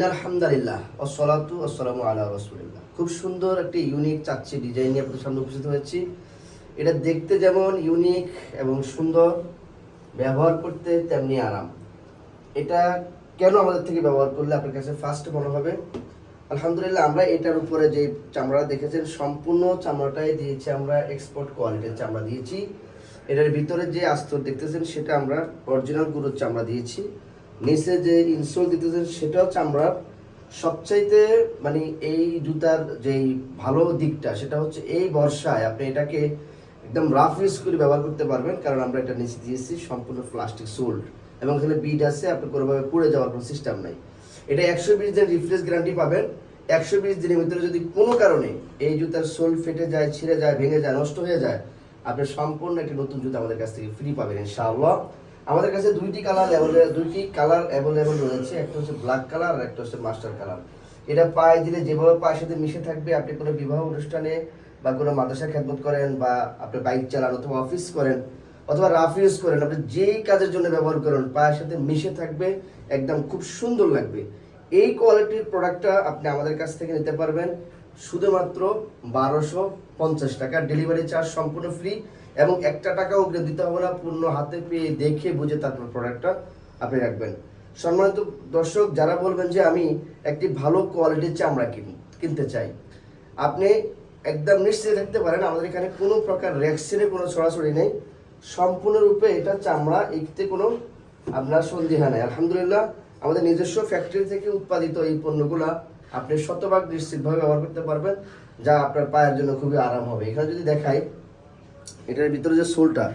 ইন্নাল হামদালিল্লাহ ওসলাতু আসসালামু আলা খুব সুন্দর একটি ইউনিক চাচ্ছি ডিজাইন নিয়ে আপনাদের সামনে উপস্থিত হয়েছি। এটা দেখতে যেমন ইউনিক এবং সুন্দর, ব্যবহার করতে তেমনি আরাম। এটা কেন আমাদের থেকে ব্যবহার করলে আপনার কাছে ফার্স্ট মনে হবে? আলহামদুলিল্লাহ, আমরা এটার উপরে যে চামড়া দেখেছেন, সম্পূর্ণ চামড়াটাই দিয়েছি আমরা এক্সপোর্ট কোয়ালিটির চামড়া দিয়েছি। এটার ভিতরে যে আস্তর দেখতেছেন, সেটা আমরা অরিজিনাল গুঁড়োর চামড়া দিয়েছি। নিচে যে ইনসোল দিতেছেন সেটাও চামড়ার সবচাইতে মানে এই জুতার যেই ভালো দিকটা, সেটা হচ্ছে এই বর্ষায় আপনি এটাকে একদম রাফ ইউজ করে ব্যবহার করতে পারবেন, কারণ আমরা এটা নিচে দিয়েছি সম্পূর্ণ প্লাস্টিক সোল্ড এবং এখানে বিট আছে, আপনি কোনোভাবে পুড়ে যাওয়ার কোনো সিস্টেম নাই। এটা একশো বিশ দিন রিফ্রেশ গ্যারান্টি পাবেন। একশো বিশ দিনের ভিতরে যদি কোনো কারণে এই জুতার সোল ফেটে যায়, ছিঁড়ে যায়, ভেঙে যায়, নষ্ট হয়ে যায়, আপনি সম্পূর্ণ একটি নতুন জুতা আমাদের কাছ থেকে ফ্রি পাবেন, ইনশাআল্লাহ। আমাদের কাছে দুইটি কালার দুইটি কালার অ্যাভেলেবল রয়েছে। একটা হচ্ছে ব্ল্যাক কালার আর একটা হচ্ছে মাস্টার কালার এটা পায়ে দিলে যেভাবে পায়ের সাথে মিশে থাকবে, আপনি কোনো বিবাহ অনুষ্ঠানে বা কোনো মাদ্রাসা খেদমত করেন বা আপনি বাইক চালান অথবা অফিস করেন অথবা রাফ ইউজ করেন, আপনি যেই কাজের জন্য ব্যবহার করেন, পায়ের সাথে মিশে থাকবে, একদম খুব সুন্দর লাগবে। এই কোয়ালিটির প্রোডাক্টটা আপনি আমাদের কাছ থেকে নিতে পারবেন। শুধুমাত্র বারোশো পঞ্চাশ টাকা। ডেলিভারি চার্জ সম্পূর্ণ ফ্রি এবং একটা টাকা অগ্রে দিতে হবে না। পূর্ণ হাতে পেয়ে দেখে বুঝে তারপর প্রোডাক্টটা আপনি রাখবেন। সম্মানিত দর্শক, যারা বলবেন যে আমি একটি ভালো কোয়ালিটির চামড়া কিন, কিনতে চাই, আপনি একদম নিশ্চিত থাকতে পারেন। আমাদের এখানে কোনো প্রকার ভ্যাকসিনের কোনো ছড়াছড়ি নেই। সম্পূর্ণরূপে এটা চামড়া এতে কোনো আপনার সন্দেহা নেই। আলহামদুলিল্লাহ আমাদের নিজস্ব ফ্যাক্টরি থেকে উৎপাদিত এই পণ্যগুলা আপনি শতভাগ নিশ্চিতভাবে ব্যবহার করতে পারবেন, যা আপনার পায়ের জন্য খুবই আরাম হবে। এখানে যদি দেখাই, এটার ভিতরে যে সোলটা,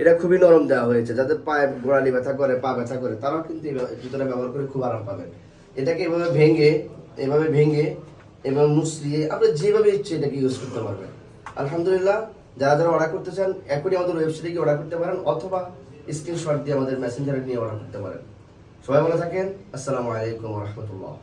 এটা খুবই নরম দেওয়া হয়েছে যাদের পায়ে গোড়ালি ব্যথা করে, পা ব্যথা করে, তারাও কিন্তু জুতোটা ব্যবহার করে খুব আরাম পাবেন। এটাকে এভাবে ভেঙে এভাবে ভেঙে এবং মুসরিয়ে আপনি যেভাবে ইচ্ছে এটাকে ইউজ করতে পারবেন। আলহামদুলিল্লাহ, যারা যারা অর্ডার করতে চান, এখনই আমাদের ওয়েবসাইটে গিয়ে অর্ডার করতে পারেন, অথবা স্ক্রিনশট দিয়ে আমাদের মেসেঞ্জারে নিয়ে অর্ডার করতে পারেন। সবাই ভালো থাকেন আসসালামু আলাইকুম রহমতুল্লাহ